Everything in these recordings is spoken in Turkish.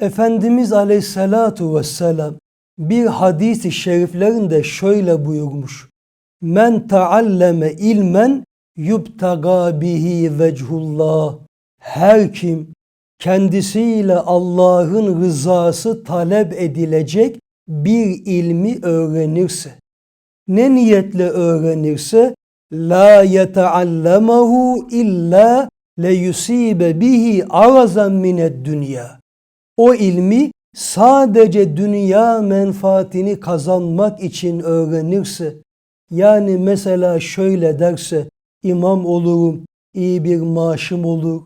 Efendimiz Aleyhisselatu Vesselam bir hadisi şeriflerinde şöyle buyurmuş. Men taalleme ilmen yubtaga bihi vechullah. Her kim kendisiyle Allah'ın rızası talep edilecek bir ilmi öğrenirse, ne niyetle öğrenirse la yeteallemahu illa le yusibe bihi arazan mined dünya. O ilmi sadece dünya menfaatini kazanmak için öğrenirse, yani mesela şöyle derse, imam olurum, iyi bir maaşım olur,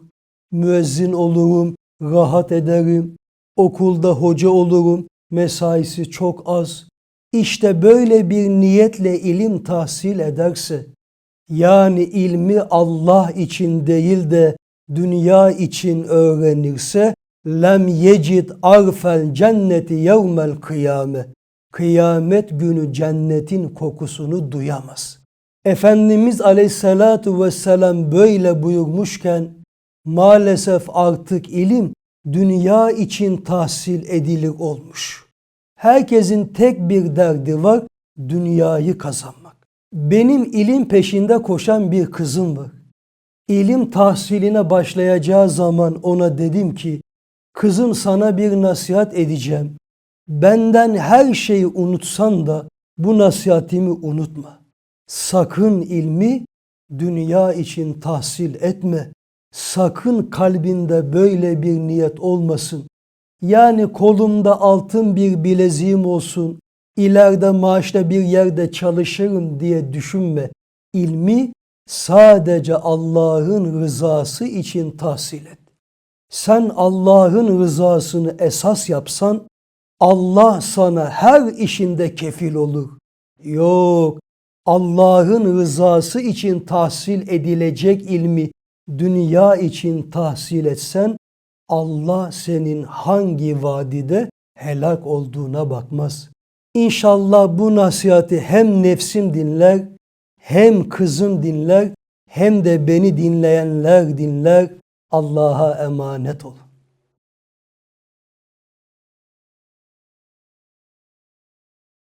müezzin olurum, rahat ederim, okulda hoca olurum, mesaisi çok az. İşte böyle bir niyetle ilim tahsil ederse, yani ilmi Allah için değil de dünya için öğrenirse, lem yecid arfel cenneti yevmel kıyame. Kıyamet günü cennetin kokusunu duyamaz. Efendimiz aleyhissalatu vesselam böyle buyurmuşken maalesef artık ilim dünya için tahsil edilir olmuş. Herkesin tek bir derdi var, dünyayı kazanmak. Benim ilim peşinde koşan bir kızım var. İlim tahsiline başlayacağı zaman ona dedim ki, kızım sana bir nasihat edeceğim. Benden her şeyi unutsan da bu nasihatimi unutma. Sakın ilmi dünya için tahsil etme. Sakın kalbinde böyle bir niyet olmasın. Yani kolumda altın bir bileziğim olsun, ileride maaşla bir yerde çalışırım diye düşünme. İlmi sadece Allah'ın rızası için tahsil et. Sen Allah'ın rızasını esas yapsan Allah sana her işinde kefil olur. Yok, Allah'ın rızası için tahsil edilecek ilmi dünya için tahsil etsen Allah senin hangi vadide helak olduğuna bakmaz. İnşallah bu nasihati hem nefsim dinler, hem kızım dinler, hem de beni dinleyenler dinler. Allah'a emanet olun.